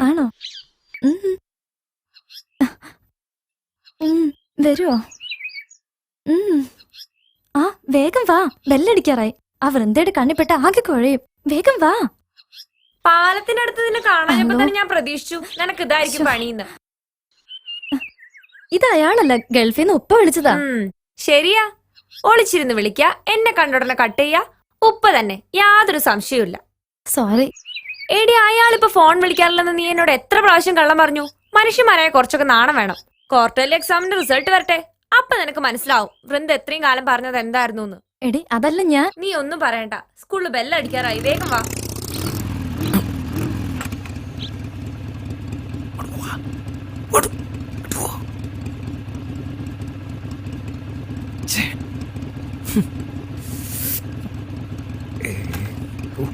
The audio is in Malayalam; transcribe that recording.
ആണോ? വരുവോ. ആ വേഗം വാ. ബെല്ലടിക്കാറായി. ആ വൃന്ദയുടെ കണ്ണിപ്പെട്ട ആകെ കുഴയും. വേഗം വാ. പാലത്തിനടുത്ത് നിന്നെ കാണാനപ്പോ തന്നെ ഞാൻ പ്രതീക്ഷിച്ചു നിനക്ക് ഇതായിരിക്കും ശ്ശോ. പണിന്ന് ഇത് അയാളല്ല ഗൾഫിൽ നിന്ന് ഉപ്പ വിളിച്ചതാ. ശരിയാ. ഒളിച്ചിരുന്ന് വിളിക്ക. എന്നെ കണ്ടുടനെ കട്ട് ചെയ്യാ. ഉപ്പ തന്നെ. യാതൊരു സംശയവുമില്ല. സോറി. എടി അയാളിപ്പോ ഫോൺ വിളിക്കാറില്ലെന്ന് നീ എന്നോട് എത്ര പ്രാവശ്യം കള്ളം പറഞ്ഞു? മനുഷ്യന്മാരായ കുറച്ചൊക്കെ നാണം വേണം. ക്വാർട്ടർലി എക്സാമിന്റെ റിസൾട്ട് വരട്ടെ. അപ്പൊ നിനക്ക് മനസ്സിലാവും വൃന്ദ എത്രയും കാലം പറഞ്ഞത് എന്തായിരുന്നു എടി അതല്ല ഞാൻ നീ ഒന്നും പറയണ്ട. സ്കൂളിൽ ബെല്ലടിക്കാറായി വേഗം വാ. ഛേ. ഓ